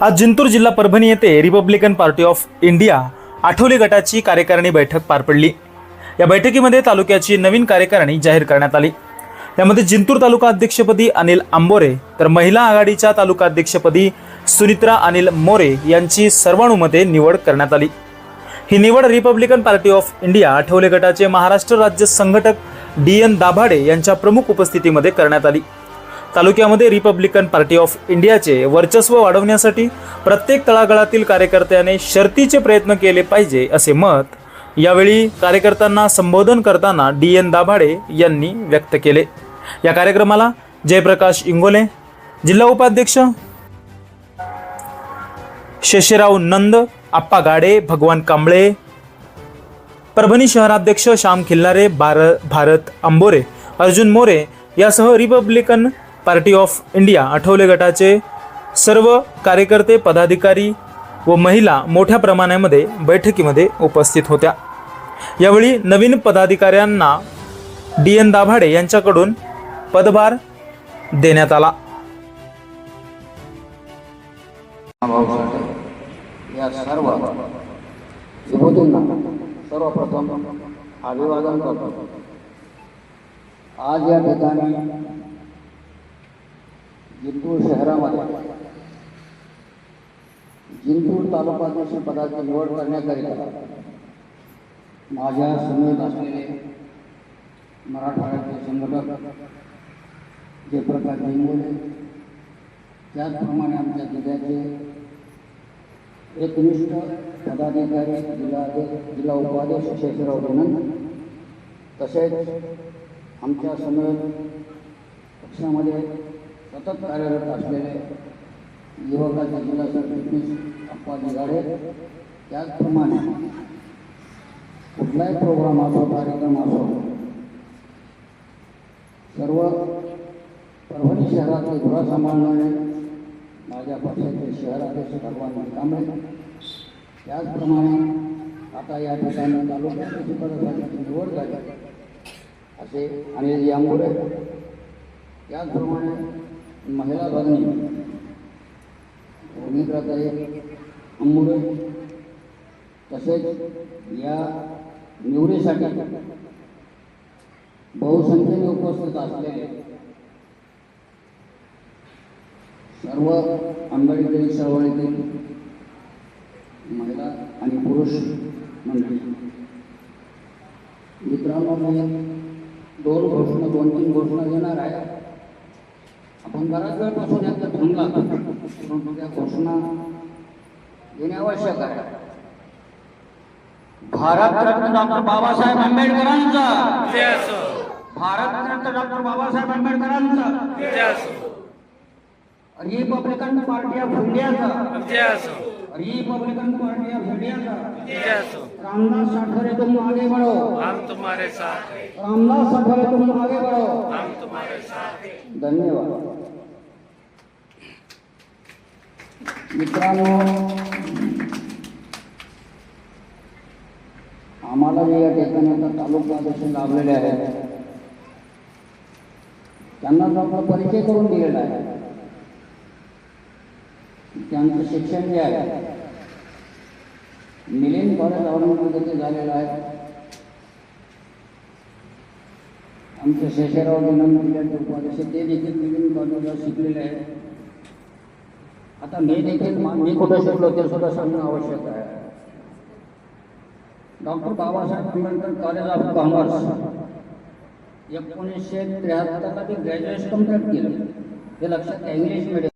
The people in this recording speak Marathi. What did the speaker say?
आज जिंतूर जिल्हा परभणी येथे Republican Party of India Athawale गटाची कार्यकारिणी बैठक पार पडली. या बैठकीमध्ये तालुक्याची नवीन कार्यकारिणी जाहीर करण्यात आली. त्यामध्ये जिंतूर तालुका अध्यक्षपदी अनिल आंबोरे तर महिला आघाडीच्या तालुका अध्यक्षपदी सुनित्रा अनिल मोरे यांची सर्वानुमते निवड करण्यात आली. ही निवड Republican Party of India Athawale गटाचे महाराष्ट्र राज्य संघटक डी एन दाभाडे यांच्या प्रमुख उपस्थितीमध्ये करण्यात आली. तालुक्यामध्ये रिपब्लिकन पार्टी ऑफ इंडियाचे वर्चस्व वाढवण्यासाठी प्रत्येक तळागाळातील कार्यकर्त्याने शर्तीचे प्रयत्न केले पाहिजे असे मत यावेळी कार्यकर्त्यांना संबोधन करताना डी एन दाभाडे यांनी व्यक्त केले. या कार्यक्रमाला जयप्रकाश इंगोले जिल्हा उपाध्यक्ष शेषराव नंद आप्पा गाडे भगवान कांबळे परभणी शहराध्यक्ष श्याम खिल्लारे बार भारत आंबोरे अर्जुन मोरे यासह Republican Party of India Athawale गटाचे सर्व कार्यकर्ते पदाधिकारी व महिला मोठ्या प्रमाणामध्ये बैठकीमध्ये उपस्थित होत्या. यावेळी नवीन पदाधिकाऱ्यांना डी एन दाभाडे यांच्याकडून पदभार देण्यात आला. या सर्व विभूतींना सर्वप्रथम अभिवादन करतो. आज या ठिकाणी जिंतूर शहरामध्ये जिंतूर तालुकाध्यक्ष पदाची निवड करण्याकरिता माझ्या समेत असलेले मराठवाड्याचे संघटक जयप्रकाश इंगोले त्याचप्रमाणे आमच्या जिल्ह्याचे एकनिष्ठ पदाधिकारी जिल्हा जिल्हा उपाध्यक्ष शेषराव धनंद तसेच आमच्या समेत पक्षामध्ये सतत कार्यरत असलेले युवकाचे जिल्हा सरचिटणीस अप्पाजी झाले त्याचप्रमाणे कुठलाही प्रोग्राम असो कार्यक्रम असो सर्व परभणी शहरातले धुरा सांभाळणारे माझ्या पक्षाचे शहराध्यक्ष भगवान कांबळे. त्याचप्रमाणे आता या ठिकाणी तालुक्याची पदासाठी निवड झाली. असे अनिल यामुळे त्याचप्रमाणे महिला बघणी मित्राताई अंबुडे तसेच या निवडीसाठी बहुसंख्येने उपस्थित असलेले सर्व आंबेडकरी चळवळीतील महिला आणि पुरुष मंडळी मित्रांनो मी दोन घोषणा दोन तीन घोषणा देणार आहे. आपण बराच वेळपासून याचा थांबला परंतु त्या घोषणा देणे आवश्यक आहे. भारतरत्न डॉक्टर बाबासाहेब आंबेडकरांचा. भारतरत्न डॉक्टर बाबासाहेब आंबेडकरांचा. रिपब्लिकन पार्टी ऑफ इंडियाचा. रिपब्लिकन पार्टी ऑफ इंडियाचा. रामदास साठवरे तुम आगे बढ़ो. हम तुम्हारे साथ रामदास साठवरे तुम आगे बढ़ो. हम तुम्हारे साथ धन्यवाद. मित्रांनो आम्हाला जे या ठिकाणी आता तालुका अध्यक्ष लाभलेले आहेत. त्यांना जो आपला परिचय करून दिलेला आहे त्यांचं शिक्षण जे आहे मिलिंद कॉलेज औरंगाबाद झालेलं आहे. आमचे शेषराव विनंत उपाध्यक्ष ते देखील मिलिंद कॉलेजला शिकलेले आहेत. आता मी देखील मी कुठं शिकलो ते सुद्धा सांगणं आवश्यक आहे. Doctor Babasaheb Ambedkar college of commerce. एकोणीसशे त्र्याहत्तरला मी ग्रॅज्युएशन कंप्लीट केलं. हे लक्षात इंग्लिश मिडियम.